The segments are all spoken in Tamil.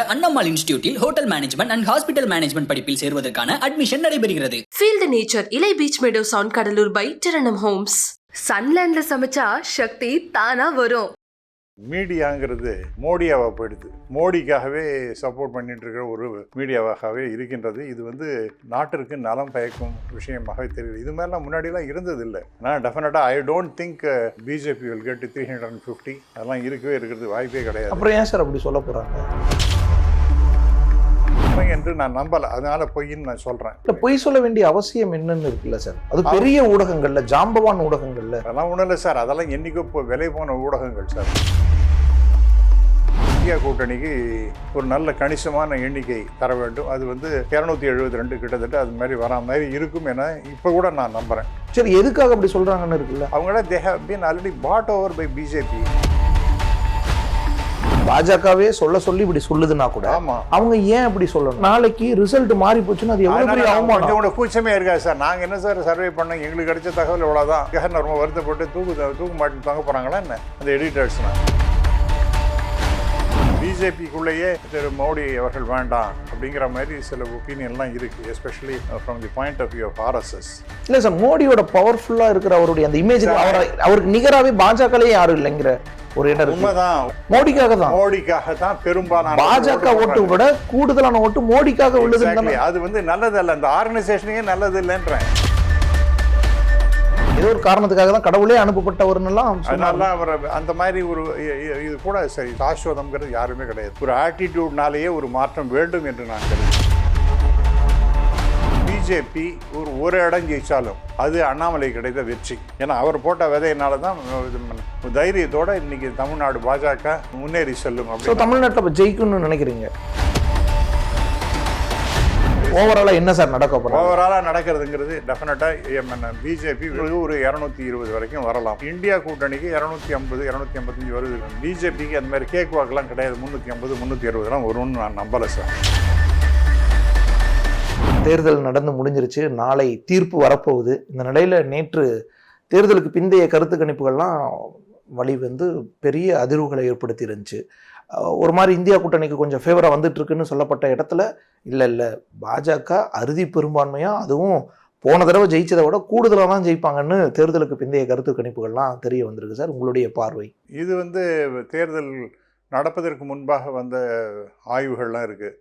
Annammal இன்ஸ்டிடியூட்டில் hotel management and hospital management படிப்பில் சேருவதற்கான அட்மிஷன் நடைபெறுகிறது. Feel the nature. இலை beach meadows on Cuddalore by Tiranam Homes. சன்லேண்ட்ல சமைச்சா சக்தி தானா வரும். மீடியாங்கிறது மோடியாவை போயிடுது. மோடிக்காகவே சப்போர்ட் பண்ணிட்டு இருக்கிற ஒரு மீடியாவாகவே இருக்கின்றது. இது வந்து நாட்டிற்கு நலம் பயக்கும் விஷயமாக தெரியுது. இது மாதிரிலாம் முன்னாடிலாம் இருந்தது இல்லை ஆனால் டெஃபினட்டாக I don't think BJP will get three hundred and fifty அதெல்லாம் இருக்கவே இருக்கிறது. வாய்ப்பே கிடையாது. அப்புறம் ஏன் சார் அப்படி சொல்ல போறாங்க? உண்மை என்று நான் நம்பலை. அதனால பொய்ன்னு நான் சொல்கிறேன் இல்ல பொய் சொல்ல வேண்டிய அவசியம் என்னன்னு இருக்குல்ல சார்? அது பெரிய ஊடகங்கள்ல ஜாம்பவான் ஊடகங்கள்ல. அதெல்லாம் ஒன்றும் இல்லை சார். அதெல்லாம் என்றைக்கோ இப்போ விலை போன ஊடகங்கள் சார். இந்தியா கூட்டணிக்கு ஒரு நல்ல கணிசமான எண்ணிக்கை தர வேண்டும். அது வந்து இரநூத்தி எழுபத்தி ரெண்டு கிட்டத்தட்ட அது மாதிரி வரா மாதிரி இருக்கும் என இப்போ கூட நான் நம்புகிறேன் சரி எதுக்காக அப்படி சொல்றாங்கன்னு இருக்குல்ல? அவங்கள they have been already bought over by BJP பாஜகவே சொல்ல சொல்லி இப்படி சொல்லுதுன்னா கூட அவங்க ஏன் அப்படி சொல்லணும்? நாளைக்கு ரிசல்ட் மாறி போச்சுன்னா அது எவ்வளவு பெரிய அவமானம்? கூட கூச்சமே இருக்காது சார். நாங்கள் என்ன சார் சர்வே பண்ணோம்? எங்களுக்கு கிடைச்ச தகவல் இவ்வளோதான் நான் ரொம்ப வருத்தப்பட்டு தூக்கு தூக்கு மாட்டி தொங்க போகிறாங்களா என்ன? அந்த எடிட்டர்ஸ்லாம் பிஜேபிக்குள்ளேயே திரு மோடி அவர்கள் வேண்டாம் அப்படிங்கிற மாதிரி சில ஒப்பீனியன்லாம் இருக்குது especially from the point of view of RSS இல்ல சார் மோடியோட பவர்ஃபுல்லா இருக்கிற அவருடைய அந்த இமேஜ் அவரை அவருக்கு நிகராவே பாஜகலே யாரும் இல்லைங்கிற ஒரு இடம் இருக்கு. உண்மைதான். மோடிக்காக தான் மோடிக்காக தான் பெரும்பாலான பாஜக ஓட்டு விட கூடுதலான ஓட்டு மோடிக்காக. தானே. அது வந்து நல்லதல்ல. அந்த ஆர்கனைசேஷனே நல்லது இல்லைன்றேன் ஏதோ ஒரு காரணத்துக்காக தான் கடவுளே அனுப்பப்பட்டவர்னெல்லாம் அதனால சொன்னாங்க தான் அவர் அந்த மாதிரி ஒரு இது கூட சரி சாஸ்வதம்ங்கிறது யாருமே கிடையாது. ஒரு ஆட்டிடியூட்னாலேயே ஒரு மாற்றம் வேண்டும் என்று நான் கருதுகிறேன். பிஜேபி ஒரு ஒரு இடம் ஜெயிச்சாலும் அது அண்ணாமலை கிடைத்த வெற்றி. ஏன்னா அவர் போட்ட விதையினால தான் தைரியத்தோட இன்னைக்கு தமிழ்நாடு பாஜக முன்னேறி செல்லும் தமிழ்நாட்டில் ஜெயிக்கணும்னு நினைக்கிறீங்க? ஓவராலாக என்ன சார் நடக்க போகிறோம் ஓவராலாக நடக்கிறதுங்கிறது டெஃபினட்டாக பிஜேபி ஒரு இரநூத்தி இருபது வரைக்கும் வரலாம். இந்தியா கூட்டணிக்கு இரநூத்தி ஐம்பது இரநூத்தி ஐம்பத்தஞ்சு வருது. பிஜேபிக்கு அந்த மாதிரி கேக் வாக்கெல்லாம் கிடையாது. முந்நூற்றி ஐம்பது முந்நூற்றி அறுபதுலாம் வரும்னு நான் நம்பலை சார் தேர்தல் நடந்து முடிஞ்சிருச்சு. நாளை தீர்ப்பு வரப்போகுது. இந்த நிலையில் நேற்று தேர்தலுக்கு பிந்தைய கருத்து கணிப்புகள்லாம் வழி வந்து பெரிய அதிர்வுகளை ஏற்படுத்தி இருந்துச்சு ஒரு மாதிரி இந்தியா கூட்டணிக்கு கொஞ்சம் ஃபேவராக வந்துட்டு இருக்குன்னு சொல்லப்பட்ட இடத்துல இல்லை இல்லை. பாஜக அறுதி பெரும்பான்மையாக அதுவும் போன தடவை ஜெயிச்சதை விட கூடுதலாக தான் ஜெயிப்பாங்கன்னு தேர்தலுக்கு பிந்தைய கருத்து கணிப்புகள்லாம் தெரிய வந்திருக்கு சார். உங்களுடைய பார்வை? இது வந்து தேர்தல் நடப்பதற்கு முன்பாக வந்த ஆய்வுகள்லாம் இருக்குது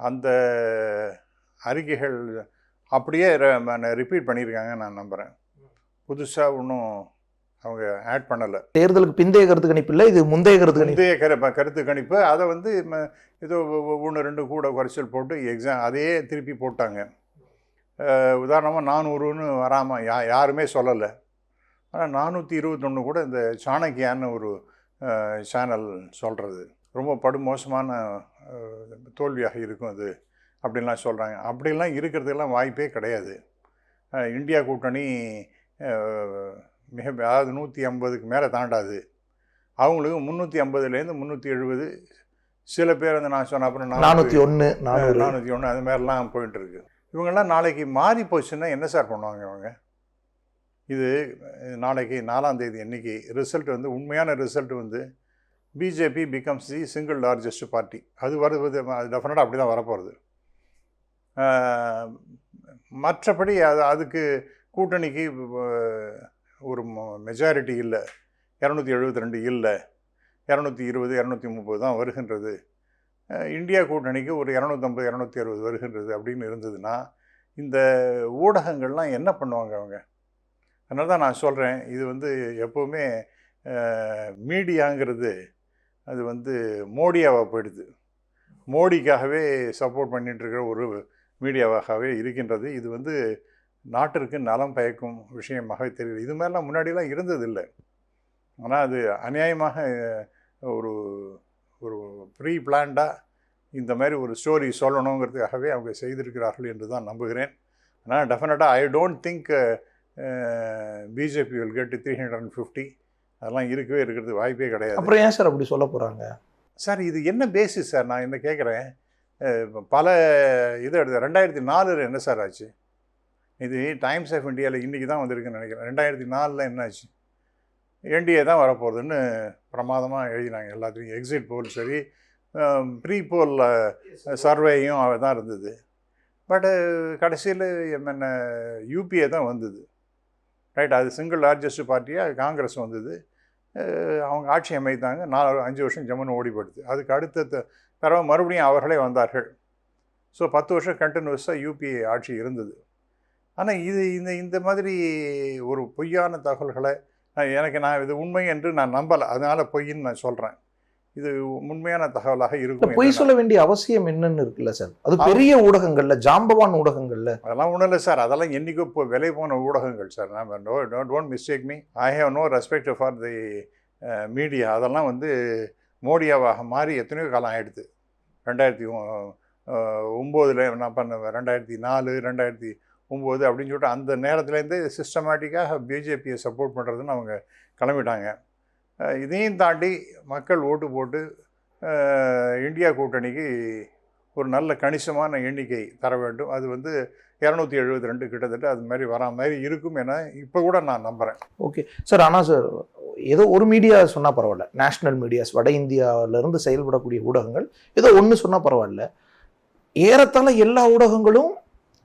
அந்த அறிக்கைகள் அப்படியே ரிப்பீட் பண்ணியிருக்காங்க நான் நம்புகிறேன் புதுசாக ஒன்றும் அவங்க ஆட் பண்ணலை. தேர்தலுக்கு பிந்தைய கருத்து கணிப்பு இல்லை இது முந்தைய கருத்து முந்தைய கரு கருத்து கணிப்பு. அதை வந்து ஏதோ ஒன்று ரெண்டு கூட குறைச்சல் போட்டு எக்ஸாம் அதையே திருப்பி போட்டாங்க. உதாரணமாக நானூறுன்னு வராமல் யா யாருமே சொல்லலை. ஆனால் நானூற்றி இருபத்தொன்று கூட இந்த சாணக்கியான்னு ஒரு சேனல் சொல்கிறது ரொம்ப படுமோசமான தோல்வியாக இருக்கும் அது அப்படின்லாம் சொல்கிறாங்க அப்படிலாம் இருக்கிறதுக்கெல்லாம் வாய்ப்பே கிடையாது. இந்தியா கூட்டணி மிக அதாவது நூற்றி ஐம்பதுக்கு மேலே தாண்டாது. அவங்களுக்கு முந்நூற்றி ஐம்பதுலேருந்து முந்நூற்றி எழுபது சில பேர் வந்து நான் சொன்ன அப்புறம் நானூற்றி ஒன்று நானூறு. நானூற்றி ஒன்று அது மாதிரிலாம் போயிட்டு இருக்கு இவங்கெல்லாம் நாளைக்கு மாறி போச்சுன்னா என்ன சார் பண்ணுவாங்க இவங்க? இது நாளைக்கு நாலாம் தேதி அன்னைக்கு ரிசல்ட் வந்து உண்மையான ரிசல்ட் வந்து BJP becomes the single largest party அது வருவது அது டெஃபினட்டாக அப்படி தான் வரப்போகிறது மற்றபடி அது அதுக்கு கூட்டணிக்கு ஒரு மெஜாரிட்டி இல்லை. இரநூத்தி எழுபத்தி ரெண்டு இல்லை. இரநூத்தி இருபது இரநூத்தி முப்பது தான் வருகின்றது. இந்தியா கூட்டணிக்கு ஒரு இரநூத்தம்பது இரநூத்தி அறுபது வருகின்றது அப்படின்னு இருந்ததுன்னா இந்த ஊடகங்கள்லாம் என்ன பண்ணுவாங்க அவங்க? அதனால தான் நான் சொல்கிறேன் இது வந்து எப்போவுமே மீடியாங்கிறது அது வந்து மோடியாவாக போயிடுது. மோடிக்காகவே சப்போர்ட் பண்ணிட்டு இருக்கிற ஒரு மீடியாவாகவே இருக்கின்றது. இது வந்து நாட்டிற்கு நலம் பயக்கும் விஷயமாக தெரியுது. இது மாதிரிலாம் முன்னாடிலாம் இருந்ததில்லை. ஆனால் அது அநியாயமாக ஒரு ஒரு ப்ரீ பிளான்டாக இந்த மாதிரி ஒரு ஸ்டோரி சொல்லணுங்கிறதுக்காகவே அவங்க செய்திருக்கிறார்கள் என்று தான் நம்புகிறேன். ஆனால் டெஃபினட்டாக I don't think BJP will get three hundred and fifty அதெல்லாம் இருக்கவே இருக்கிறது வாய்ப்பே கிடையாது. அப்புறம் ஏன் சார் அப்படி சொல்ல போகிறாங்க சார் இது என்ன பேசிஸ் சார்? நான் என்ன கேட்குறேன் பல இது எடுத்து ரெண்டாயிரத்தி நாலில் என்ன சார் ஆச்சு? இது டைம்ஸ் ஆஃப் இந்தியாவில் இன்றைக்கி தான் வந்திருக்குன்னு நினைக்கிறேன். ரெண்டாயிரத்தி நாலில் என்ன ஆச்சு என்டிஏ தான் வரப்போகுதுன்னு பிரமாதமாக எழுதினாங்க எல்லாத்துலேயும் எக்ஸிட் போல் சரி ப்ரீ போல் சர்வேயும் தான் இருந்தது. பட்டு கடைசியில் என்ன யூபிஏ தான் வந்தது. ரைட் அது சிங்கிள் லார்ஜஸ்ட் பார்ட்டியாக காங்கிரஸ் வந்தது. அவங்க ஆட்சி அமைத்தாங்க. நாலு அஞ்சு வருஷம் ஜம்முன்னு ஓடிப்படுது. அதுக்கு அடுத்த பிறகு மறுபடியும் அவர்களே வந்தார்கள். ஸோ பத்து வருஷம் கண்டினியூஸாக யூபிஏ ஆட்சி இருந்தது. ஆனால் இது இந்த இந்த மாதிரி ஒரு பொய்யான தகவல்களை நான் எனக்கு நான் இது உண்மை என்று நான் நம்பலை. அதனால் பொய்ன்னு நான் சொல்கிறேன் இது உண்மையான தகவலாக இருக்கும் பொய் சொல்ல வேண்டிய அவசியம் என்னன்னு இருக்குல்ல சார்? அது பெரிய ஊடகங்கள்ல ஜாம்பவான் ஊடகங்கள்ல. அதெல்லாம் ஒன்றும் இல்லை சார். அதெல்லாம் என்றைக்கோ இப்போ விலை போன ஊடகங்கள் சார். நம்ம no don't mistake me I have no respect for the media அதெல்லாம் வந்து மோடியாவாக மாறி எத்தனையோ காலம் ஆயிடுது. ரெண்டாயிரத்தி ஒம்போதில் நான் பண்ண ரெண்டாயிரத்தி நாலு ரெண்டாயிரத்தி ஒம்பது அப்படின்னு சொல்லிட்டு அந்த நேரத்துலேருந்தே சிஸ்டமேட்டிக்காக பிஜேபியை சப்போர்ட் பண்ணுறதுன்னு அவங்க கிளம்பிட்டாங்க. இதையும் தாண்டி மக்கள் ஓட்டு போட்டு இந்தியா கூட்டணிக்கு ஒரு நல்ல கணிசமான எண்ணிக்கை தர வேண்டும். அது வந்து இரநூத்தி எழுபத்தி ரெண்டு கிட்டத்தட்ட அது மாதிரி வரா மாதிரி இருக்கும் என இப்போ கூட நான் நம்புகிறேன் ஓகே. சார் ஆனால் சார் ஏதோ ஒரு மீடியா சொன்னால் பரவாயில்ல. நேஷ்னல் மீடியாஸ் வட இந்தியாவிலேருந்து செயல்படக்கூடிய ஊடகங்கள் ஏதோ ஒன்று சொன்னால் பரவாயில்ல. ஏறத்தாழ எல்லா ஊடகங்களும்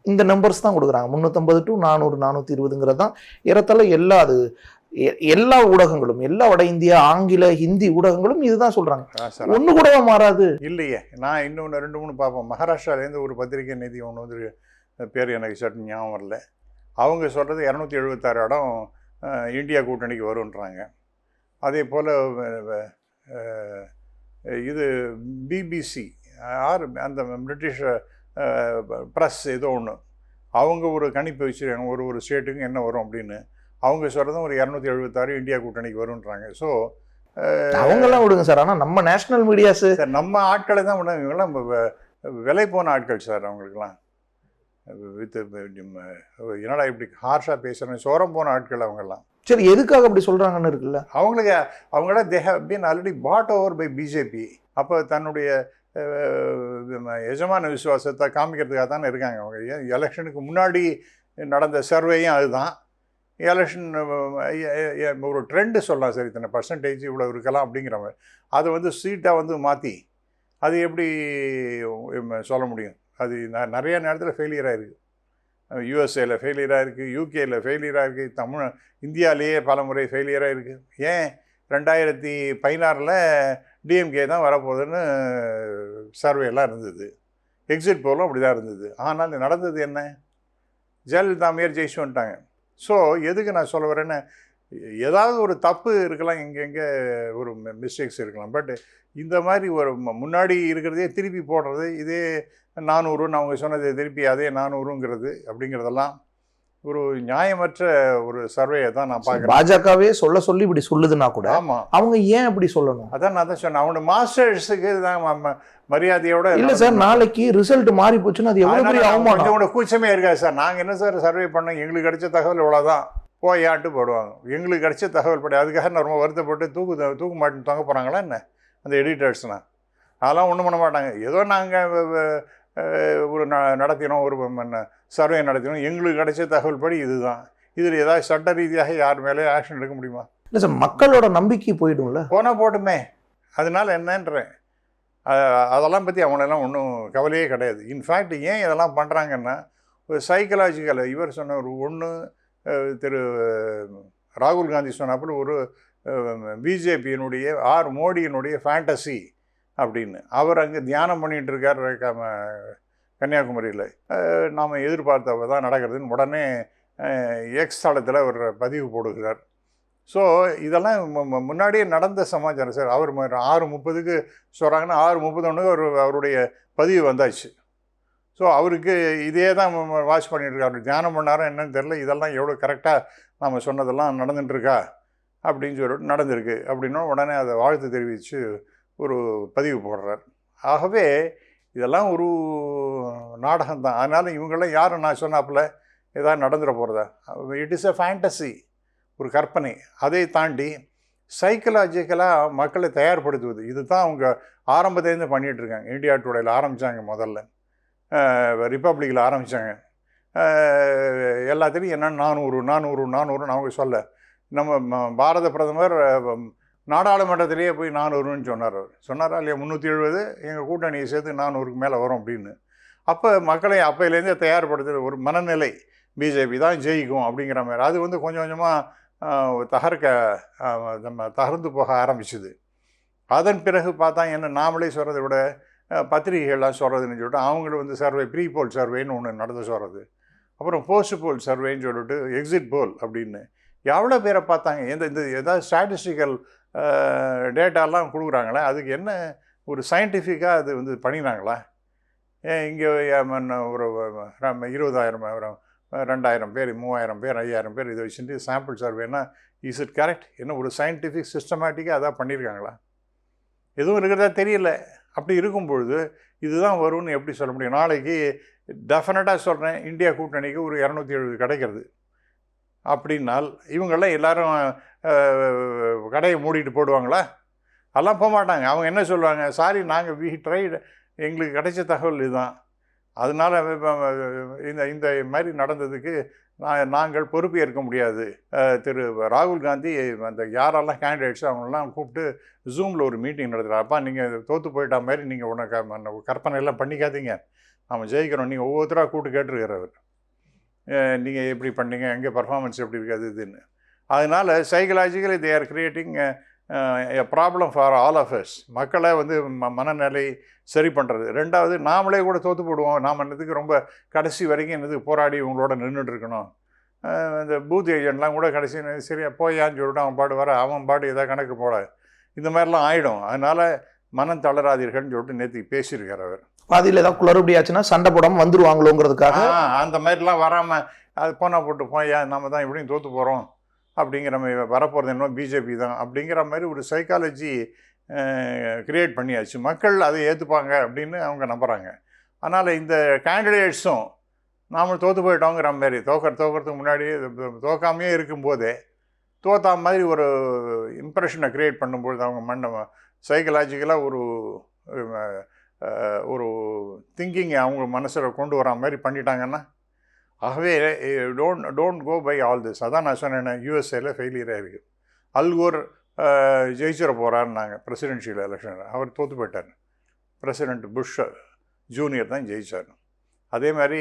இந்த நம்பர்ஸ் தான் கொடுக்குறாங்க. முந்நூற்றம்பது டு நானூறு நானூற்றி இருபதுங்கிறது தான் ஏறத்தாழ எல்லா அது எல்லா ஊடகங்களும் எல்லா வட இந்தியா ஆங்கில ஹிந்தி ஊடகங்களும் இதுதான் சொல்றாங்க. ஒன்று கூடவா மாறாது? இல்லையே. நான் இன்னொன்று ரெண்டு மூணு பார்ப்போம். மகாராஷ்டிராலேருந்து ஒரு பத்திரிகை நிதி ஒன்று வந்து பேர் எனக்கு சட்டு ஞாபகம் வரல. அவங்க சொல்கிறது இரநூத்தி எழுபத்தாறு இடம் இந்தியா கூட்டணிக்கு வருன்றாங்க அதே போல் இது பிபிசி ஆர் அந்த பிரிட்டிஷ் ப்ரெஸ் ஏதோ ஒன்று அவங்க ஒரு கணிப்பு வச்சுருக்காங்க ஒரு ஒரு ஸ்டேட்டுக்கும் என்ன வரும் அப்படின்னு. அவங்க சொல்கிறதும் ஒரு இரநூத்தி எழுபத்தாறு இந்தியா கூட்டணிக்கு வருன்றாங்க ஸோ அவங்கெல்லாம் விடுங்க சார். ஆனால் நம்ம நேஷனல் மீடியாஸ் சார் நம்ம ஆட்களை தான் விட இவங்கெல்லாம் விலை போன ஆட்கள் சார் அவங்களுக்குலாம் வித் என்னடா இப்படி ஹார்ஷாக பேசுகிறேன் சோரம் போன ஆட்கள் அவங்கெல்லாம். சரி எதுக்காக அப்படி சொல்றாங்கன்னு இருக்குல்ல? அவங்களுக்கு அவங்கள they have been already bought over by BJP அப்போ தன்னுடைய எஜமான விசுவாசத்தை காமிக்கிறதுக்காக தானே இருக்காங்க. அவங்க ஏன் எலெக்ஷனுக்கு முன்னாடி நடந்த சர்வேயும் அதுதான். எலெக்ஷன் ஒரு ட்ரெண்டு சொல்லலாம். சரி இத்தனை பர்சன்டேஜ் இவ்வளோ இருக்கலாம் அப்படிங்கிற மாதிரி. அதை வந்து சீட்டாக வந்து மாற்றி அது எப்படி சொல்ல முடியும்? அது ந- நிறைய நேரத்தில் ஃபெயிலியராக இருக்குது யூஎஸ்ஏல ஃபெயிலியராக இருக்குது யூகேயில் ஃபெயிலியராக இருக்குது தமிழ் இந்தியாவிலேயே பல முறை ஃபெயிலியராக இருக்குது ஏன்? ரெண்டாயிரத்தி பதினாறில் டிஎம்கே தான் வரப்போகுதுன்னு சர்வேலாம் இருந்தது. எக்ஸிட் போலும் அப்படி தான் இருந்தது. ஆனால் நடந்தது என்ன? ஜெயலலிதா மேயர் ஜெயிச்சு வந்துட்டாங்க. ஸோ எதுக்கு நான் சொல்ல வரேன்னு ஏதாவது ஒரு தப்பு இருக்கலாம் எங்கெங்கே ஒரு மிஸ்டேக்ஸ் இருக்கலாம். பட் இந்த மாதிரி ஒரு முன்னாடி இருக்கிறதே திருப்பி போடுறது இதே நானூறுன்னு அவங்க சொன்னது திருப்பி அதே நானூறுங்கிறது அப்படிங்கிறதெல்லாம் ஒரு நியாயமற்ற ஒரு சர்வேயை தான் நான் பார்க்குறேன். பாஜகவே சொல்ல சொல்லி இப்படி சொல்லுதுன்னா கூட ஆமாம் அவங்க ஏன் அப்படி சொல்லணும்? அதான் நான் தான் சொன்னேன். அவனோட மாஸ்டர்ஸுக்கு தான் மரியாதையோட இல்ல சார் நாளைக்கு ரிசல்ட் மாறி போச்சுன்னா அது எவ்வளவு பெரிய அவமானம்? கூட கூச்சமே இருக்காது சார். நாங்கள் என்ன சார் சர்வே பண்ணோம்? எங்களுக்கு கிடைச்ச தகவல் இவ்வளோதான் போயாட்டு போடுவாங்க? எங்களுக்கு கிடைச்ச தகவல் படி அதுக்காக நான் ரொம்ப வருத்தப்பட்டு தூக்கு தூக்கு மாட்டு தொங்க போகிறாங்களா என்ன? அந்த எடிட்டர்ஸ்னால் அதெல்லாம் ஒன்றும் பண்ண மாட்டாங்க. ஏதோ நாங்கள் ஒரு ந- நடத்தினோம் ஒரு சர்வே நடத்தினோம். எங்களுக்கு கிடைச்ச தகவல் படி இதுதான். இதில் ஏதாவது சட்ட ரீதியாக யார் மேலே ஆக்ஷன் எடுக்க முடியுமா? இல்ல சார் மக்களோட நம்பிக்கை போயிடும்ல? போனால் போட்டுமே. அதனால என்னன்றேன். அதெல்லாம் பற்றி அவங்களெல்லாம் ஒன்றும் கவலையே கிடையாது. இன்ஃபேக்ட் ஏன் இதெல்லாம் பண்ணுறாங்கன்னா ஒரு சைக்கலாஜிக்கல் இவர் சொன்ன ஒரு ஒன்று திரு ராகுல் காந்தி சொன்னாப்புல ஒரு பிஜேபியினுடைய ஆர் மோடியினுடைய ஃபேண்டசி அப்படின்னு. அவர் அங்கே தியானம் பண்ணிகிட்டு இருக்கார் கன்னியாகுமரியில். நாம் எதிர்பார்த்தவ தான் நடக்கிறதுன்னு உடனே எக்ஸ் தளத்தில் அவர் பதிவு போடுகிறார். ஸோ இதெல்லாம் மு- முன்னாடியே நடந்த சமாச்சாரம். சார் அவர் ஆறு முப்பதுக்கு சொல்கிறாங்கன்னா ஆறு முப்பத்தொன்னுக்கு அவர் அவருடைய பதிவு வந்தாச்சு. ஸோ அவருக்கு இதே தான் வாட்ச் பண்ணிட்டுருக்காரு அவர் தியானம் பண்ணாரோ என்னன்னு தெரில இதெல்லாம் எவ்வளோ கரெக்டாக நம்ம சொன்னதெல்லாம் நடந்துட்டுருக்கா அப்படின்னு சொல்லிட்டு நடந்திருக்கு. அப்படின்னா உடனே அதை வாழ்த்து தெரிவித்து ஒரு பதிவு போடுறார். ஆகவே இதெல்லாம் ஒரு நாடகம் தான் அதனால் இவங்கெல்லாம் யாரும் நான் சொன்னாப்புல ஏதாவது நடந்துட போகிறதா இட் இஸ் எ ஃபேண்டசி ஒரு கற்பனை. அதை தாண்டி சைக்கலாஜிக்கலாக மக்களை தயார்படுத்துவது. இது தான் அவங்க ஆரம்பத்திலேருந்து பண்ணிகிட்டு இருக்காங்க இந்தியா டுடேல ஆரம்பித்தாங்க முதல்ல ரிப்பப்ளிக்கில் ஆரம்பித்தாங்க எல்லாத்துலேயும் என்ன? நானூறு நானூறு நானூறுன்னு அவங்க சொல்ல. நம்ம ம- பாரத பிரதமர் நாடாளுமன்றத்திலேயே போய் நானூறுன்னு சொன்னார் அவர். சொன்னாரா இல்லையா முந்நூற்றி எழுபது? எங்கள் கூட்டணியை சேர்த்து நானூறுக்கு மேலே வரும் அப்படின்னு. அப்போ மக்களை அப்பையிலேருந்தே தயார்படுத்துகிற ஒரு மனநிலை பிஜேபி தான் ஜெயிக்கும் அப்படிங்கிற மாதிரி. அது வந்து கொஞ்சம் கொஞ்சமாக தகர்க்க நம்ம தகர்ந்து போக ஆரம்பிச்சுது. அதன் பிறகு பார்த்தா என்ன நாமளே சொல்கிறத விட பத்திரிகைகள்லாம் சொல்கிறதுன்னு சொல்லிட்டு அவங்களும் வந்து சர்வே ப்ரீ போல் சர்வேன்னு ஒன்று நடந்து சொல்கிறது அப்புறம் போஸ்ட் போல் சர்வேன்னு சொல்லிட்டு எக்ஸிட் போல் அப்படின்னு. எவ்வளோ பேரை பார்த்தாங்க? எந்த இந்த ஏதாவது ஸ்டாட்டிஸ்டிக்கல் டேட்டாலாம் கொடுக்குறாங்களே அதுக்கு என்ன ஒரு சயின்டிஃபிக்காக அது வந்து பண்ணினாங்களா? ஏன் இங்கே ஒரு இருபதாயிரம் ரெண்டாயிரம் பேர் மூவாயிரம் பேர் ஐயாயிரம் பேர் இதை வச்சுட்டு சாம்பிள் சர்வேனா இஸ் இட் கரெக்ட் என்ன ஒரு சயின்டிஃபிக் சிஸ்டமேட்டிக்காக அதான் பண்ணியிருக்காங்களா எதுவும் இருக்கிறதா தெரியல. அப்படி இருக்கும் பொழுது இதுதான் வரும்னு எப்படி சொல்ல முடியும்? நாளைக்கு டெஃபினட்டாக சொல்கிறேன் இந்தியா கூட்டணிக்கு ஒரு இரநூத்தி எழுபது கிடைக்கிறது. அப்படின்னால் இவங்கெல்லாம் எல்லாரும் கடையை மூடிட்டு போடுவாங்களா? அதெல்லாம் போக மாட்டாங்க. அவங்க என்ன சொல்லுவாங்க? சாரி நாங்கள் வி ட்ரைடு எங்களுக்கு கிடைச்ச தகவல் இதுதான். அதனால் இந்த இந்த மாதிரி நடந்ததுக்கு நான் நாங்கள் பொறுப்பு ஏற்க முடியாது. திரு ராகுல் காந்தி அந்த யாரெல்லாம் கேண்டிடேட்ஸ் அவங்களெல்லாம் கூப்பிட்டு ஜூமில் ஒரு மீட்டிங் நடத்துகிறார் அப்பா நீங்கள் தோற்று போயிட்டா மாதிரி நீங்கள் உனக்கு கற்பனை எல்லாம் பண்ணிக்காதீங்க. நம்ம ஜெயிக்கிறோம். நீங்கள் ஒவ்வொருத்தராக கூப்பிட்டு கேட்டுருக்கிறவர் நீங்கள் எப்படி பண்ணீங்க? எங்கே பர்ஃபார்மன்ஸ் எப்படி இருக்குது அது இதுன்னு. அதனால் psychologically they are creating a problem for all of us மக்களை வந்து ம மனநிலை சரி பண்ணுறது ரெண்டாவது நாமளே கூட தோற்று போடுவோம். நாம் என்னதுக்கு ரொம்ப கடைசி வரைக்கும் என்னதுக்கு போராடி உங்களோட நின்றுட்டு இருக்கணும். இந்த பூத் ஏஜென்ட்லாம் கூட கடைசி சரியா போயான்னு சொல்லிட்டு அவன் பாடு வர அவன் பாடு எதாவது கணக்கு போட. இந்த மாதிரிலாம் ஆகிடும் அதனால் மனம் தளராதீர்கள்னு சொல்லிட்டு நேற்று பேசியிருக்கார் அவர். பாதியில் ஏதாவது குளறுபடி ஆச்சுன்னா சண்டை போடாமல் வந்துருவாங்களோங்கிறதுக்காக அந்த மாதிரிலாம் வராமல் அது போனால் போட்டு போயா நம்ம தான் எப்படியும் தோற்று போகிறோம் அப்படிங்கிற மாதிரி வரப்போகிறது என்னமோ பிஜேபி தான். அப்படிங்கிற மாதிரி ஒரு சைக்காலஜி கிரியேட் பண்ணியாச்சு. மக்கள் அதை ஏற்றுப்பாங்க அப்படின்னு அவங்க நம்புகிறாங்க அதனால் இந்த கேண்டிடேட்ஸும் நாம தோற்று போயிட்டோங்கிற மாதிரி தோக்கிற தோக்கிறதுக்கு முன்னாடி தோக்காமையே இருக்கும்போதே தோத்தா மாதிரி ஒரு இம்ப்ரெஷனை க்ரியேட் பண்ணும்போது அவங்க மண்ணை சைக்கலாஜிக்கலாக ஒரு ஒரு திங்கிங்கை அவங்க மனசில் கொண்டு வரா மாதிரி பண்ணிட்டாங்கன்னா ஆகவே don't don't go by all this அதான் நான் சொன்னேன் யூஎஸ்ஏல ஃபெயிலியர் இருக்குது அல்கோர் ஜெயிச்சிட போகிறாருன்னாங்க பிரசிடென்ஷியல் எலெக்ஷன் அவர் தோற்று போயிட்டார். பிரசிடெண்ட் புஷ் ஜூனியர் தான் ஜெயிச்சார். அதே மாதிரி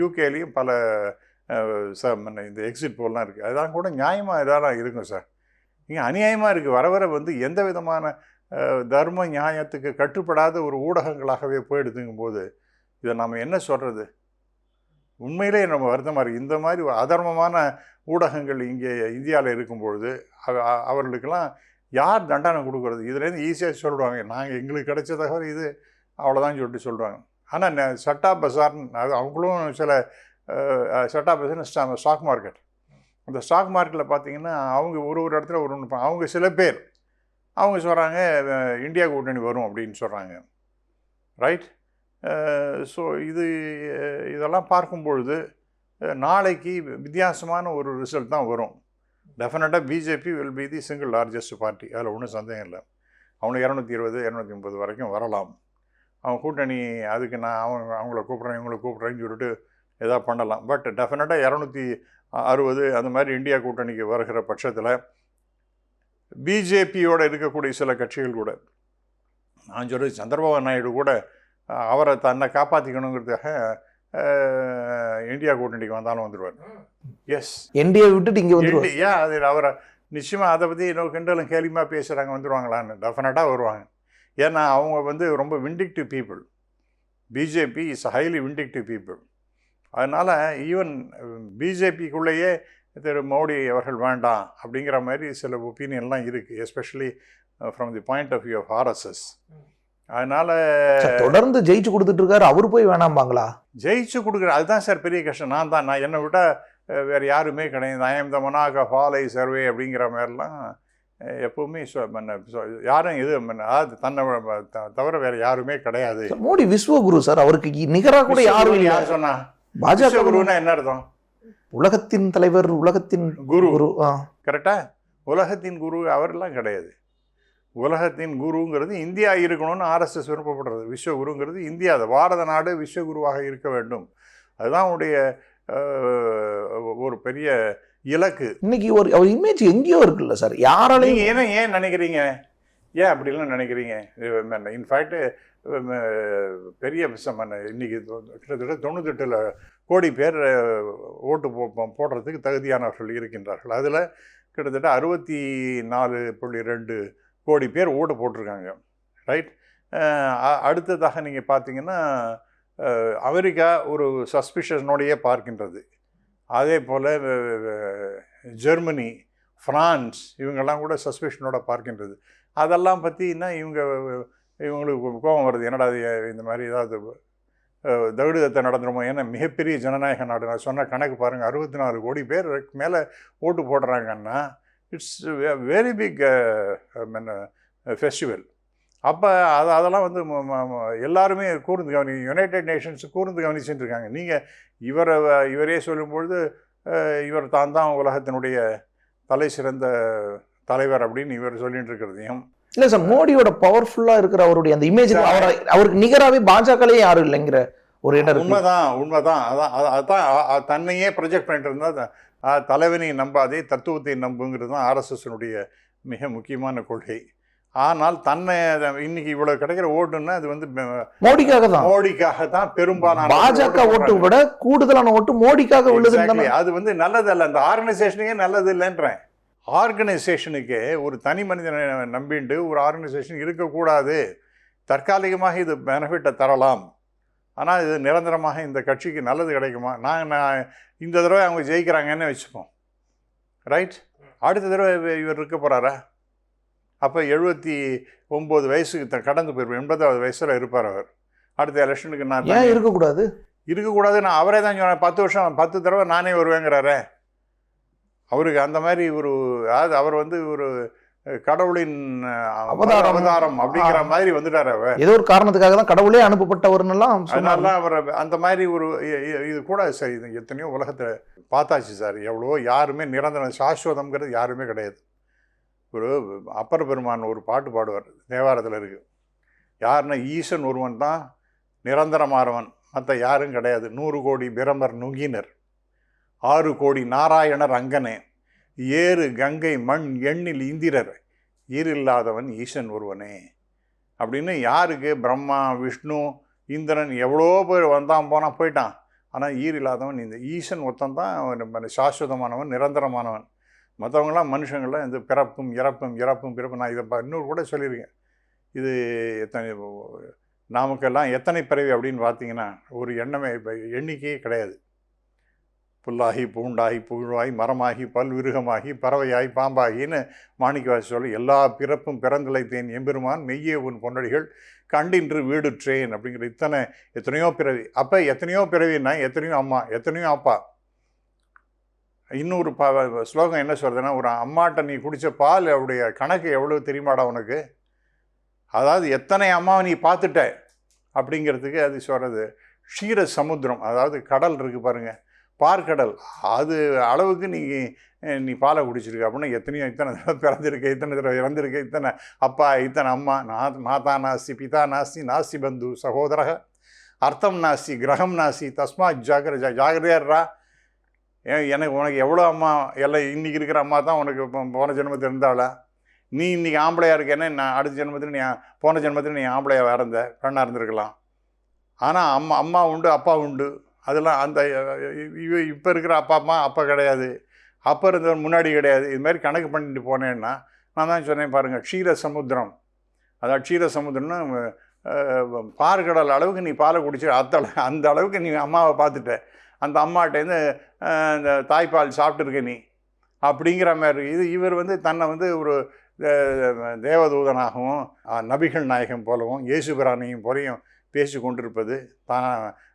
யூகேலேயும் பல ச- மன்ன இந்த எக்ஸிட் போல்லாம் இருக்குது அதெல்லாம் கூட நியாயமாக இதெல்லாம் இருக்கும் சார். இங்கே அநியாயமாக இருக்குது வர வர வந்து எந்த விதமான தர்ம நியாயத்துக்கு கட்டுப்படாத ஒரு ஊடகங்களாகவே போயிடுதுங்கும் போது இதை நம்ம என்ன சொல்கிறது உண்மையிலே நம்ம வருத்தமாக இருக்குது இந்த மாதிரி அதர்மமான ஊடகங்கள் இங்கே இந்தியாவில் இருக்கும்பொழுது அவர்களுக்கெல்லாம் யார் தண்டனை கொடுக்குறது? இதுலேருந்து ஈஸியாக சொல்லிடுவாங்க நாங்கள் எங்களுக்கு கிடைச்ச தகவல் இது அவ்வளோதான் சொல்லிட்டு சொல்கிறாங்க ஆனால் சட்டா பசார்னு அது அவங்களும் சில சட்டா பசார்னு ஸ்டாக் மார்க்கெட். அந்த ஸ்டாக் மார்க்கெட்டில் பார்த்தீங்கன்னா அவங்க ஒரு ஒரு இடத்துல ஒரு ஒன்று அவங்க சில பேர் அவங்க சொல்கிறாங்க இந்தியா கூட்டணி வரும் அப்படின்னு சொல்கிறாங்க ரைட் ஸோ இது இதெல்லாம் பார்க்கும் பொழுது நாளைக்கு வித்தியாசமான ஒரு ரிசல்ட் தான் வரும். டெஃபினட்டாக BJP will be the single largest party அதில் ஒன்றும் சந்தேகம் இல்லை. அவனுக்கு இரநூத்தி இருபது இரநூத்தி முப்பது வரைக்கும் வரலாம். அவன் கூட்டணி அதுக்கு நான் அவங்க அவங்கள கூப்பிட்றேன் இவங்கள கூப்பிட்றேன்னு சொல்லிட்டு எதாவது பண்ணலாம். பட் டெஃபினட்டாக இரநூத்தி அறுபது அந்த மாதிரி இந்தியா கூட்டணிக்கு வருகிற பட்சத்தில் பிஜேபியோட இருக்கக்கூடிய சில கட்சிகள் கூட நான் சொல்கிறது சந்திரபாபு நாயுடு கூட அவரை தன்னை காப்பாற்றிக்கணுங்கிறதுக்காக இந்தியா கூட்டணிக்கு வந்தாலும் வந்துடுவார் எஸ் என்டிஏ விட்டுட்டு இங்கே வந்துருவார். ஏன் அது அவரை நிச்சயமாக அதை பற்றி இன்னொரு கிண்டலும் கேலிமாக பேசுகிறாங்க வந்துடுவாங்களான்னு டெஃபினட்டாக வருவாங்க. ஏன்னா அவங்க வந்து ரொம்ப vindictive people BJP is highly vindictive people அதனால் ஈவன் பிஜேபிக்குள்ளேயே திரு மோடி அவர்கள் வேண்டாம் அப்படிங்கிற மாதிரி சில ஒப்பீனியன்லாம் இருக்குது especially from the point of view of RSS அதனால் தொடர்ந்து ஜெயிச்சு கொடுத்துட்டு இருக்காரு அவர் போய் வேணாம்பாங்களா? ஜெயிச்சு கொடுக்குற அதுதான் சார் பெரிய கஷ்டம். நான் தான் நான் என்னை விட்டால் வேறு யாருமே கிடையாது. ஐ எம் த மொனாக ஃபாலை சர்வே அப்படிங்கிற மாதிரிலாம் அஹ், எப்பவுமே சொ- மன்ன- சொ- யாரும் இது மன்ன- அதாவது தன்னை தவிர வேறு யாருமே கிடையாது. மோடி விஸ்வகுரு சார் அவருக்கு நிகரா கூட யாரும் யார் சொன்னா? பாஜக குருன்னா என்ன அர்த்தம்? உலகத்தின் தலைவர் உலகத்தின் குரு. குரு. கரெக்டா உலகத்தின் குரு அவரெல்லாம் கிடையாது. உலகத்தின் குருங்கிறது இந்தியா இருக்கணும்னு ஆர்எஸ்எஸ் விருப்பப்படுறது. விஸ்வகுருங்கிறது இந்தியா அது பாரத நாடு விஸ்வகுருவாக இருக்க வேண்டும். அதுதான் உடைய அஹ், ஒரு பெரிய இலக்கு. இன்னைக்கு ஒரு அவர் இமேஜ் எங்கேயோ இருக்குல்ல சார்? யாராலையும் ஏன்னா ஏன் நினைக்கிறீங்க? ஏன் அப்படிலாம் நினைக்கிறீங்க? இன்ஃபேக்ட் பெரிய விஷயமான இன்னைக்கு கிட்டத்தட்ட தொண்ணூத்தெட்டில் கோடி பேர் ஓட்டு போ- போடுறதுக்கு தகுதியானவர்கள் இருக்கின்றார்கள். அதில் கிட்டத்தட்ட அறுபத்தி நாலு புள்ளி ரெண்டு கோடி பேர் ஓட்டு போட்டிருக்காங்க. ரைட்? அடுத்ததாக நீங்கள் பார்த்தீங்கன்னா அமெரிக்கா ஒரு சஸ்பிஷனோடையே பார்க்கின்றது. அதே போல் ஜெர்மனி ஃப்ரான்ஸ் இவங்கெல்லாம் கூட சஸ்பிஷனோட பார்க்கின்றது. அதெல்லாம் பற்றினா இவங்க இவங்களுக்கு கோபம் வருது என்னடா இது இந்த மாதிரி ஏதாவது தகுடுதத்தை நடந்துருமோ? ஏன்னா மிகப்பெரிய ஜனநாயக நாடு. நான் சொன்ன கணக்கு பாருங்கள் அறுபத்தி நாலு கோடி பேர் மேலே ஓட்டு போடுறாங்கன்னா இட்ஸ் வெரி பிக் ஃபெஸ்டிவல் அப்போ அது அதெல்லாம் வந்து ம- எல்லாருமே கூர்ந்து கவனி யுனைடெட் நேஷன்ஸ் கூர்ந்து கவனிச்சுட்டு இருக்காங்க. நீங்கள் இவரை இவரே சொல்லும்பொழுது இவர் தான் தான் உலகத்தினுடைய தலை சிறந்த தலைவர் அப்படின்னு இவர் சொல்லிகிட்டு இருக்கிறதையும் இல்ல சார் மோடியோட பவர்ஃபுல்லா இருக்கிற அவருடைய அந்த இமேஜ் அவரை அவருக்கு நிகராவே பாஜகலே யாரும் இல்லைங்கிற ஒரு இடம் உண்மைதான் உண்மைதான். அதான் அதான் தன்னையே ப்ரொஜெக்ட் பண்ணிட்டு இருந்தா தலைவனை நம்பாதே தத்துவத்தை நம்புங்கிறது தான் ஆர்எஸ்எஸ்னுடைய மிக முக்கியமான கொள்கை. ஆனால் தன்னை இன்னைக்கு இவ்வளவு கிடைக்கிற ஓட்டுன்னா அது வந்து மோடிக்காக தான் மோடிக்காக தான் பெரும்பாலான பாஜக ஓட்டு விட கூடுதலான ஓட்டு மோடிக்காக. தானே. அது வந்து நல்லதல்ல. அந்த ஆர்கனைசேஷனுக்கே நல்லது இல்லைன்றேன். ஆர்கனைசேஷனுக்கு ஒரு தனி மனிதனை நம்பிண்டு ஒரு ஆர்கனைசேஷன் இருக்கக்கூடாது. தற்காலிகமாக இது பெனிஃபிட்டை தரலாம். ஆனால் இது நிரந்தரமாக இந்த கட்சிக்கு நல்லது கிடைக்குமா? நான் நான் இந்த தடவை அவங்க ஜெயிக்கிறாங்கன்னு வச்சுப்போம். ரைட் அடுத்த தடவை இவ- இவர் இருக்க போகிறாரா அப்போ எழுபத்தி ஒம்பது வயசுக்கு த- கடந்து போயிருப்பார் எண்பதாவது வயசில் இருப்பார் அவர். அடுத்த எலெக்ஷனுக்கு நான் ஏன் இருக்கக்கூடாது? இருக்கக்கூடாது நான் அவரே தான் சொன்னேன். பத்து வருஷம் பத்து தடவை நானே வருவேங்கிறாரே. அவருக்கு அந்த மாதிரி ஒரு அதாவது அவர் வந்து ஒரு கடவுளின் அவதாரம். அவதாரம் அப்படிங்கிற மாதிரி வந்துட்டார் அவர். ஏதோ ஒரு காரணத்துக்காக தான் கடவுளே அனுப்பப்பட்டவர்னு எல்லாம் சொன்னாங்க. அதனால அவர் அந்த மாதிரி ஒரு இது கூட சரி இது எத்தனையோ உலகத்தில் பார்த்தாச்சு சார். எவ்வளோ யாருமே நிரந்தரம் சாஸ்வதம்ங்கிறது யாருமே கிடையாது. ஒரு அப்பர் பெருமான் ஒரு பாட்டு பாடுவார் தேவாரத்தில் இருக்கு. யாருன்னா ஈசன் ஒருவன் தான் நிரந்தரமானவன். மற்ற யாரும் கிடையாது. நூறு கோடி பிரமர் நுங்கினர். ஆறு கோடி நாராயண ரங்கனே. ஏறு கங்கை மண் எண்ணில் இந்திரர். ஈரில்லாதவன் ஈசன் ஒருவனே. அப்படின்னு யாருக்கு? பிரம்மா விஷ்ணு இந்திரன் எவ்வளோ பேர் வந்தான் போனால் போயிட்டான். ஆனால் ஈர் இல்லாதவன் இந்த ஈசன் ஒருத்தன் தான் சாஸ்வதமானவன் நிரந்தரமானவன். மற்றவங்களாம் மனுஷங்களாம் இந்த பிறப்பும் இறப்பும் இறப்பும் பிறப்பும். நான் இதை இன்னொரு கூட சொல்லியிருக்கேன். இது எத்தனை நாமக்கெல்லாம் எத்தனை பிறவி அப்படின்னு பார்த்தீங்கன்னா ஒரு எண்ணமே இப்போ எண்ணிக்கையே கிடையாது. புல்லாகி பூண்டாகி புகழ்வாகி மரமாகி பல்விருகமாகி பறவையாய் பாம்பாகின்னு மாணிக்கவாசி சொல்லி எல்லா பிறப்பும் பிறந்திழைத்தேன். எம்பெருமான் மெய்யே உன் பொன்னடிகள் கண்டின்று வீடுற்றேன் அப்படிங்கிற இத்தனை எத்தனையோ பிறவி. அப்போ எத்தனையோ பிறவின்னா எத்தனையோ அம்மா எத்தனையோ அப்பா. இன்னொரு ப ஸ்லோகம் என்ன சொல்கிறதுன்னா ஒரு அம்மாட்ட நீ குடித்த பால் அவருடைய கணக்கு எவ்வளோ தெரியுமாடா உனக்கு? அதாவது எத்தனை அம்மாவை நீ பார்த்துட்ட? அப்படிங்கிறதுக்கு அது சொல்கிறது க்ஷீர சமுத்திரம் அதாவது கடல் இருக்குது பாருங்கள் பார்க்கடல். அது அளவுக்கு நீ நீ பாலை குடிச்சிருக்க அப்படின்னா எத்தனையோ இத்தனை தடவை பிறந்திருக்க இத்தனை தடவை இறந்திருக்க இத்தனை அப்பா இத்தனை அம்மா நா மாதா நாஸ்தி பிதா நாஸ்தி நாஸ்தி பந்து சகோதரக. அர்த்தம் நாசி கிரகம் நாசி தஸ்மா ஜாகிர ஜா ஜாகிரதையாடுறா எனக்கு உனக்கு எவ்வளோ அம்மா எல்லாம் இன்றைக்கி இருக்கிற அம்மா தான் உனக்கு போன ஜென்மத்தில் இருந்தாளா? நீ இன்னைக்கு ஆம்பளையாக இருக்கேன்னா நான் அடுத்த ஜென்மத்தில் நீ போன ஜென்மத்தில் நீ ஆம்பளையாக இறந்த பெண்ணாக இருந்திருக்கலாம். ஆனால் அம்மா அம்மா உண்டு அப்பா உண்டு. அதெல்லாம் அந்த இவ இப்போ இருக்கிற அப்பா அம்மா அப்போ கிடையாது. அப்போ இருந்த முன்னாடி கிடையாது. இது மாதிரி கணக்கு பண்ணிட்டு போனேன்னா நான் தான் சொன்னேன் பாருங்கள் க்ஷீர சமுத்திரம் அதாவது க்ஷீர சமுத்திரம்னா அஹ், பார்க்கடல் அளவுக்கு நீ பாலை குடிச்சு அத்த அந்த அளவுக்கு நீ அம்மாவை பார்த்துட்ட. அந்த அம்மாட்டேருந்து இந்த தாய்ப்பால் சாப்பிட்டுருக்க நீ அப்படிங்கிற மாதிரி இது இவர் வந்து தன்னை வந்து ஒரு தேவதூதனாகவும் நபிகள் நாயகம் போலவும் இயேசுபிரானையும் போலையும் பேசி கொண்டிருப்பது தான்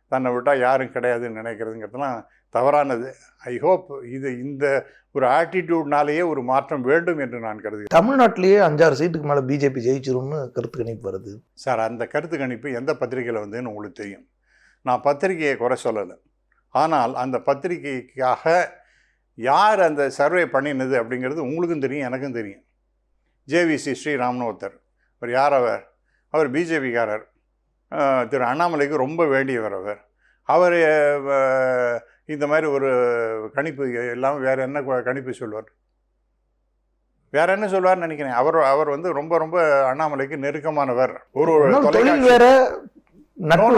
தன்னை விட்டால் யாரும் கிடையாதுன்னு நினைக்கிறதுங்கிறதுலாம் தவறானது. ஐ ஹோப் இது இந்த ஒரு ஆட்டிடியூட்னாலேயே ஒரு மாற்றம் வேண்டும் என்று நான் கருதுகிறேன். தமிழ்நாட்டிலேயே அஞ்சாறு சீட்டுக்கு மேல பிஜேபி ஜெயிச்சிரும்னு கருத்து கணிப்பு வருது. சார் அந்த கருத்து கணிப்பு எந்த பத்திரிகையில் வந்துன்னு உங்களுக்கு தெரியும். நான் பத்திரிகையை குறை சொல்லலை. ஆனால் அந்த பத்திரிகைக்காக யார் அந்த சர்வே பண்ணினது அப்படிங்கிறது உங்களுக்கும் தெரியும் எனக்கும் தெரியும். ஜேவிசி ஸ்ரீராம்னு ஒருத்தர். அவர் யார் அவர்? அவர் பிஜேபிக்காரர் திரு அண்ணாமலைக்கு ரொம்ப வேண்டியவர் அவர். அவர் இந்த மாதிரி ஒரு கணிப்பு இல்லாமல் வேற என்ன கணிப்பு சொல்வார் வேற என்ன சொல்வார்னு நினைக்கிறேன். அவர் அவர் வந்து ரொம்ப ரொம்ப அண்ணாமலைக்கு நெருக்கமானவர். ஒரு தொழில் வேற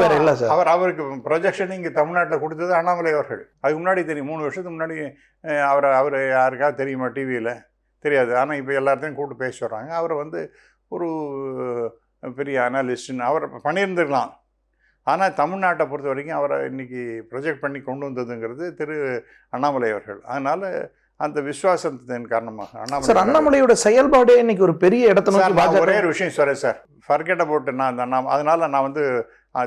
வேற இல்ல சார். அவர் அவருக்கு ப்ரொஜெக்ஷன் இங்கே தமிழ்நாட்டில் கொடுத்தது அண்ணாமலை அவர்கள். அதுக்கு முன்னாடி தெரியும் மூணு வருஷத்துக்கு முன்னாடி அவரை அவர் யாருக்காவது தெரியுமா டிவியில் தெரியாது. ஆனால் இப்போ எல்லாத்தையும் கூப்பிட்டு பேச வர்றாங்க. அவரை வந்து ஒரு பெரிய அனாலிஸ்ட்னு அவர் பண்ணியிருந்திருக்கலாம். ஆனால் தமிழ்நாட்டை பொறுத்த வரைக்கும் அவரை இன்னைக்கு ப்ரொஜெக்ட் பண்ணி கொண்டு வந்ததுங்கிறது திரு அண்ணாமலை அவர்கள். அதனால் அந்த விசுவாசத்தின் காரணமாக சார் அண்ணாமலையோட செயல்பாடே இன்னைக்கு ஒரு பெரிய இடத்த சார் நோக்கி நான் ஒரே ஒரு விஷயம் சொல்கிறேன் சார். ஃபர்கெட் அபவுட் நான் அந்த நான் அதனால் நான் வந்து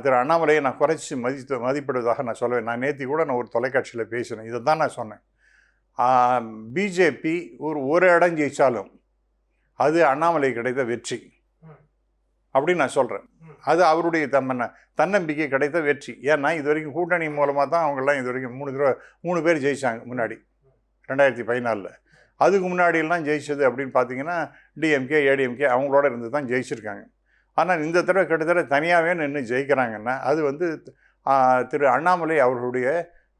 திரு அண்ணாமலையை நான் குறைச்சி மதித்து மதிப்பிடுவதாக நான் சொல்லுவேன் நான் நேத்தி கூட நான் ஒரு தொலைக்காட்சியில் பேசினேன் இதை தான் நான் சொன்னேன். பிஜேபி ஒரு ஒரு இடம் ஜெயிச்சாலும் அது அண்ணாமலை கிடைத்த வெற்றி. அப்படின்னு நான் சொல்கிறேன் அது அவருடைய தம்மன தன்னம்பிக்கை கிடைத்த வெற்றி. ஏன்னா இது வரைக்கும் கூட்டணி மூலமாக தான் அவங்கெல்லாம் இது வரைக்கும் மூணு தடவை மூணு பேர் ஜெயிச்சாங்க முன்னாடி ரெண்டாயிரத்தி பதினாலில். அதுக்கு முன்னாடியெல்லாம் ஜெயிச்சது அப்படின்னு பார்த்தீங்கன்னா டிஎம்கே ஏடிஎம்கே அவங்களோட இருந்து தான் ஜெயிச்சிருக்காங்க. ஆனால் இந்த தடவை கிட்டத்தட்ட தனியாகவே நின்று ஜெயிக்கிறாங்கன்னா அது வந்து திரு அண்ணாமலை அவர்களுடைய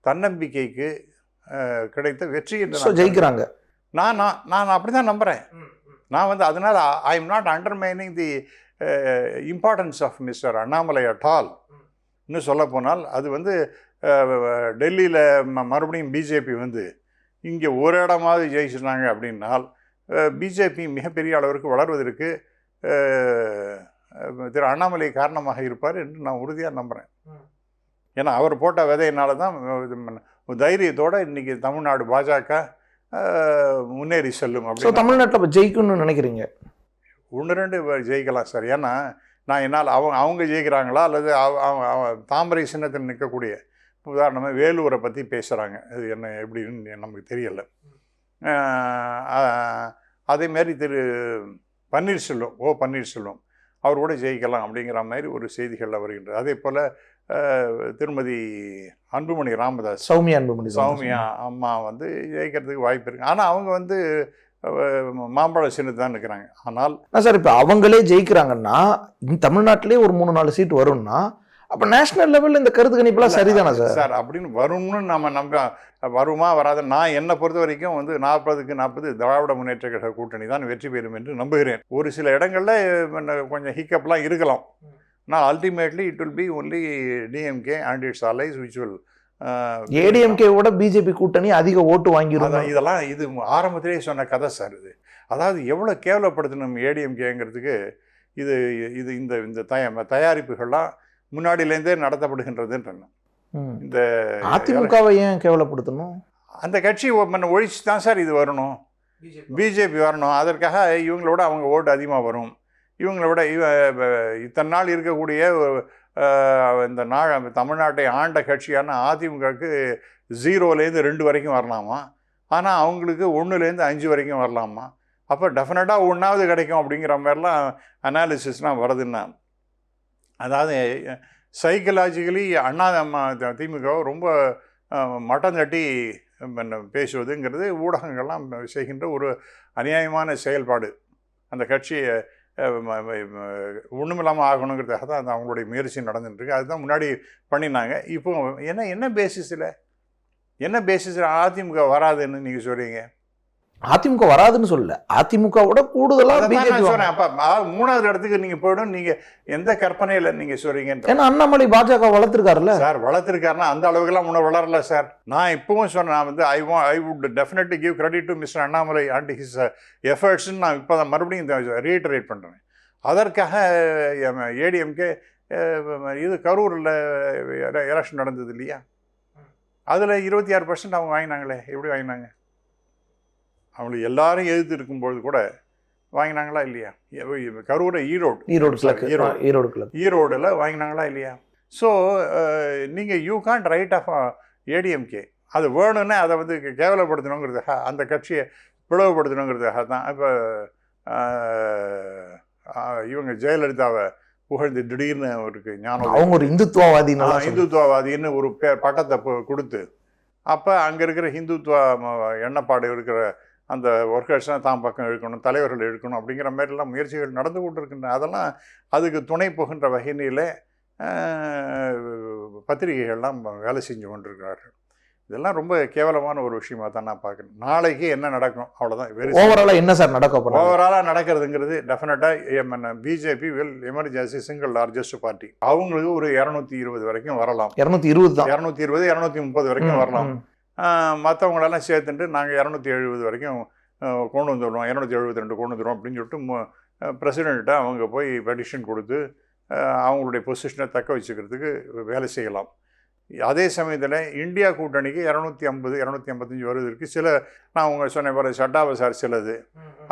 தன்னம்பிக்கைக்கு கிடைத்த வெற்றி என்று ஜெயிக்கிறாங்க. நான் நான் நான் அப்படி தான் நம்புகிறேன் நான் வந்து அதனால் I am not undermining the importance of Mister Annamalai at all இன்னும் சொல்ல போனால் அது வந்து டெல்லியில் மறுபடியும் பிஜேபி வந்து இங்கே ஒரு இடமாவது ஜெயிச்சிருந்தாங்க அப்படின்னால் பிஜேபி மிகப்பெரிய அளவிற்கு வளர்வதற்கு திரு அண்ணாமலை காரணமாக இருப்பார் என்று நான் உறுதியாக நம்புகிறேன் ஏன்னா அவர் போட்ட விதையினால தான் தைரியத்தோட இன்னைக்கு தமிழ்நாடு பாஜக முன்னேறி செல்லும் அப்படின்னு. தமிழ்நாட்டில் ஜெயிக்கணும்னு நினைக்கிறீங்க? ஒன்று ரெண்டு பேர் ஜெயிக்கலாம் சார். ஏன்னா நான் என்னால் அவங்க அவங்க ஜெயிக்கிறாங்களா? அல்லது அவ- அவ- அவ- தாமரை சின்னத்தில் நிற்கக்கூடிய உதாரணமாக வேலூரை பற்றி பேசுகிறாங்க அது என்ன எப்படின்னு நமக்கு தெரியல. அதேமாரி திரு பன்னீர்செல்வம் ஓ பன்னீர்செல்வம் அவர் கூட ஜெயிக்கலாம் அப்படிங்கிற மாதிரி ஒரு செய்திகளில் வருகின்றது அதே போல் திருமதி அன்புமணி ராமதாஸ். சௌமியா அன்புமணி சௌமியா அம்மா வந்து ஜெயிக்கிறதுக்கு வாய்ப்பு இருக்குது ஆனால் அவங்க வந்து மாம்பழ சின்னத்து தான் நிற்கிறாங்க ஆனால் சார் இப்போ அவங்களே ஜெயிக்கிறாங்கன்னா தமிழ்நாட்டிலே ஒரு மூணு நாலு சீட் வரும்னா அப்போ நேஷனல் லெவலில் இந்த கருத்து கணிப்புலாம் சரிதானா சார்? சார் அப்படின்னு வரும்னு நம்ம நம்ப வருமா வராத. நான் என்னை பொறுத்த வரைக்கும் வந்து நாற்பதுக்கு நாற்பது திராவிட முன்னேற்ற கழக கூட்டணி தான் வெற்றி பெறும் என்று நம்புகிறேன். ஒரு சில இடங்களில் கொஞ்சம் ஹிக்கப்லாம் இருக்கலாம். நான் ultimately it will be only DMK and its allies which will ஏடிஎம்கேவோட BJP கூட்டணி அதிக ஓட்டு வாங்கிடும் இதெல்லாம் இது ஆரம்பத்திலே சொன்ன கதை சார் இது. அதாவது எவ்வளோ கேவலப்படுத்தணும் ஏடிஎம்கேங்கிறதுக்கு இது இது இந்த இந்த தய தயாரிப்புகள்லாம் முன்னாடியிலேருந்தே நடத்தப்படுகின்றதுன்றேன். இந்த அதிமுகவை ஏன் கேவலப்படுத்தணும்? அந்த கட்சி ஒழிச்சு தான் சார் இது வரணும். பிஜேபி வரணும். அதற்காக இவங்களோட அவங்க ஓட்டு அதிகமாக வரும். இவங்கள விட இவ வ- இத்தனை நாள் இருக்கக்கூடிய இந்த நா தமிழ்நாட்டை ஆண்ட கட்சியான அதிமுகவுக்கு ஜீரோலேருந்து ரெண்டு வரைக்கும் வரலாமா? ஆனால் அவங்களுக்கு ஒன்றுலேருந்து அஞ்சு வரைக்கும் வரலாமா? அப்போ டெஃபினட்டாக ஒன்றாவது கிடைக்கும் அப்படிங்கிற மாதிரிலாம் அனாலிசிஸ்லாம் வருதுன்னா. அதாவது சைக்கலாஜிக்கலி அண்ணா திமுக ரொம்ப மட்டம் தட்டி பேசுவதுங்கிறது ஊடகங்கள்லாம் செய்கின்ற ஒரு அநியாயமான செயல்பாடு. அந்த கட்சியை ஒன்றுமில்லாமல் ஆகணுங்கிறதுக்காக தான் அந்த அவங்களுடைய முயற்சி நடந்துட்டுருக்கு. அதுதான் முன்னாடி பண்ணினாங்க. இப்போ என்ன என்ன பேசிஸில் என்ன பேசிஸில் அதிமுக வராதுன்னு நீங்கள் சொல்கிறீங்க அதிமுக வராதுன்னு சொல்லல. அதிமுகவோட கூடுதலா அதான் நான் பிஜேபி சொல்றேன். அப்ப அதாவது மூணாவது இடத்துக்கு நீங்க போயிடும். நீங்க எந்த கற்பனையில நீங்க சொல்றீங்கன்ற ஏன்னா அண்ணாமலை பாஜக வளர்த்திருக்காருல்ல. சார் வளர்த்துருக்காருன்னா அந்த அளவுக்குலாம் முன்ன வளரல சார். நான் இப்பவும் சொன்னேன் நான் வந்து I was I would definitely give credit to Mister Annamalai and his எஃபர்ட்ஸ்னு நான் இப்போ தான் மறுபடியும் இந்த ரீட்டரேட் பண்ணுறேன் அதற்காக ஏடிஎம்கே இது கரூரில் எலெக்ஷன் நடந்தது இல்லையா? அதில் இருபத்தி ஆறு பர்சன்ட் அவங்க வாங்கினாங்களே. எப்படி வாங்கினாங்க? அவங்களுக்கு எல்லாரும் எதிர்த்து இருக்கும்பொழுது கூட வாங்கினாங்களா இல்லையா? கரூரை ஈரோடு. ஈரோடு கிழக்கு. ஈரோடு. ஈரோடு கிழக்கு. ஈரோடில் வாங்கினாங்களா இல்லையா? ஸோ நீங்கள் you can't write off ADMK அது வேணும்னே அதை வந்து கேவலப்படுத்தணுங்கிறதுக்காக அந்த கட்சியை பிளவுபடுத்தணுங்கிறதுக்காக தான் இப்போ இவங்க ஜெயலலிதாவை புகழ்ந்து திடீர்னு அவருக்கு ஞானம் அவங்க ஒரு இந்துத்துவவாதி இந்துத்துவவாதின்னு ஒரு பட்டத்தை பு- கொடுத்து அப்போ அங்கே இருக்கிற ஹிந்துத்துவ எண்ணப்பாடு இருக்கிற அந்த ஒர்க்கர்ஸ்லாம் தான் பக்கம் இழுக்கணும் தலைவர்கள் இழுக்கணும் அப்படிங்கிற மாதிரிலாம் முயற்சிகள் நடந்து கொண்டிருக்கின்றன. அதெல்லாம் அதுக்கு துணை போகின்ற வகையிலே பத்திரிகைகள்லாம் வேலை செஞ்சு கொண்டிருக்கிறார்கள். இதெல்லாம் ரொம்ப கேவலமான ஒரு விஷயமா தான் நான் பார்க்குறேன். நாளைக்கு என்ன நடக்கும்? அவ்வளோதான் வெரி ஓவராலா என்ன சார் நடக்க ஓவராலாக நடக்கிறதுங்கிறது டெஃபினட்டாக BJP will emergency single largest party அவங்களுக்கு ஒரு இரநூத்தி இருபது வரைக்கும் வரலாம். இருநூத்தி இருபது தான். இரநூத்தி இருபது இரநூத்தி முப்பது வரைக்கும் வரலாம். மற்றவங்களெல்லாம் சேர்த்துட்டு நாங்கள் இரநூத்தி எழுபது வரைக்கும் கொண்டு வந்துடுவோம் இரநூத்தி எழுபத்தி ரெண்டு கொண்டு வந்துடுவோம் அப்படின்னு சொல்லிட்டு பிரசிடெண்ட்டை அவங்க போய் பெட்டிஷன் கொடுத்து அவங்களுடைய பொசிஷனை தக்க வச்சுக்கிறதுக்கு வேலை செய்யலாம். அதே சமயத்தில் இந்தியா கூட்டணிக்கு இரநூத்தி ஐம்பது இரநூத்தி ஐம்பத்தஞ்சு வருவதற்கு சில நான் உங்க சொன்ன பாரு சட்டாபசார் சிலது.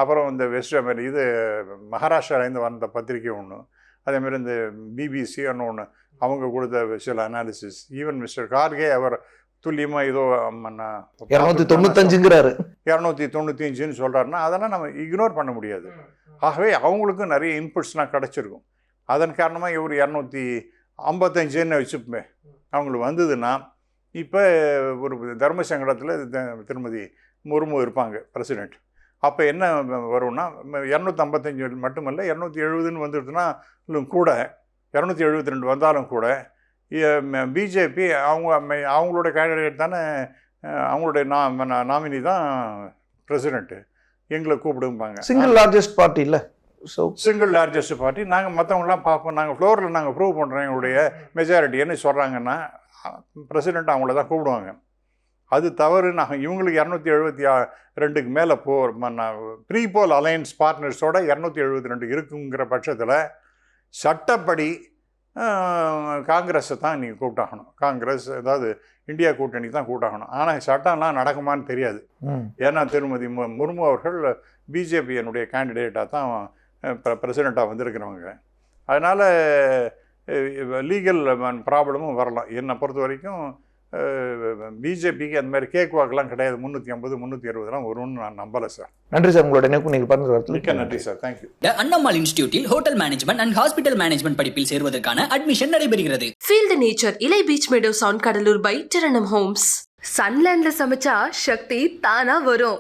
அப்புறம் இந்த வெஸ்ட் அமெரி இது மகாராஷ்டிராலேருந்து வந்த பத்திரிக்கை ஒன்று அதேமாதிரி இந்த பிபிசி ஒன்று அவங்க கொடுத்த சில அனாலிசிஸ் ஈவன் மிஸ்டர் கார்கே அவர் துல்லியமாக ஏதோ இருநூத்தி தொண்ணூத்தஞ்சுங்கிறாரு. இரநூத்தி தொண்ணூற்றி அஞ்சுன்னு சொல்கிறாருன்னா அதெல்லாம் நம்ம இக்னோர் பண்ண முடியாது. ஆகவே அவங்களுக்கும் நிறைய இன்புட்ஸ்லாம் கிடச்சிருக்கும். அதன் காரணமாக இவர் இரநூத்தி ஐம்பத்தஞ்சுன்னு வச்சுப்போமே அவங்களுக்கு வந்ததுன்னா இப்போ ஒரு தர்ம சங்கடத்தில் திருமதி முர்மு இருப்பாங்க பிரசிடெண்ட் அப்போ என்ன வரும்னா இரநூத்தி ஐம்பத்தஞ்சு மட்டுமல்ல இரநூத்தி எழுபதுன்னு வந்துடுதுன்னா கூட இரநூத்தி எழுபத்தி ரெண்டு வந்தாலும் கூட பிஜேபி அவங்க அவங்களோட கேண்டிடேட் தானே அவங்களுடைய நா நாமினி தான் பிரசிடெண்ட்டு எங்களை கூப்பிடும்பாங்க. சிங்கிள் லார்ஜஸ்ட் பார்ட்டி இல்ல. ஸோ சிங்கிள் லார்ஜஸ்ட் பார்ட்டி நாங்கள் மற்றவங்களாம் பார்ப்போம். நாங்கள் ஃப்ளோரில் நாங்கள் ப்ரூவ் பண்ணுறோம் எங்களுடைய மெஜாரிட்டி என்ன சொல்கிறாங்கன்னா பிரசிடெண்ட் அவங்கள தான் கூப்பிடுவாங்க. அது தவறு. நாங்கள் இவங்களுக்கு இரநூத்தி எழுபத்தி ரெண்டுக்கு மேலே போ ப்ரீ போல் அலையன்ஸ் பார்ட்னர்ஸோட இரநூத்தி எழுபத்தி ரெண்டு இருக்குங்கிற பட்சத்தில் சட்டப்படி காங்கிரஸை தான் நீங்கள் கூப்பிட்டாகணும். காங்கிரஸ் அதாவது இந்தியா கூட்டணி தான் கூட்டாகணும் ஆனால் சட்டம்லாம் நடக்குமான்னு தெரியாது. ஏன்னா திருமதி முர்மு அவர்கள் பிஜேபியினுடைய கேண்டிடேட்டாக தான் பிரசிடெண்ட்டாக வந்திருக்கிறவங்க. அதனால் லீகல் ப்ராப்ளமும் வரலாம். என்னை பொறுத்த வரைக்கும் பிஜேபிக்கு அந்த மாதிரி கேக் வாக்கெலாம் கிடையாது. முந்நூற்றி ஐம்பது முந்நூற்றி அறுபதுலாம் வரும்னு நான் நம்பலை சார் நன்றி சார் உங்களோட இணைப்பு நீங்கள் பகிர்ந்து மிக்க வரதுல நன்றி sir thank you the Annammal இன்ஸ்டிடியூட்டில் hotel management and hospital management படிப்பில் சேருவதற்கான அட்மிஷன் நடைபெறுகிறது. ஃபீல் த நேச்சர் இலை beach meadow sound Cuddalore by டெரனம் homes சன்லேண்ட்ல சமைச்சா சக்தி தானா வரும்.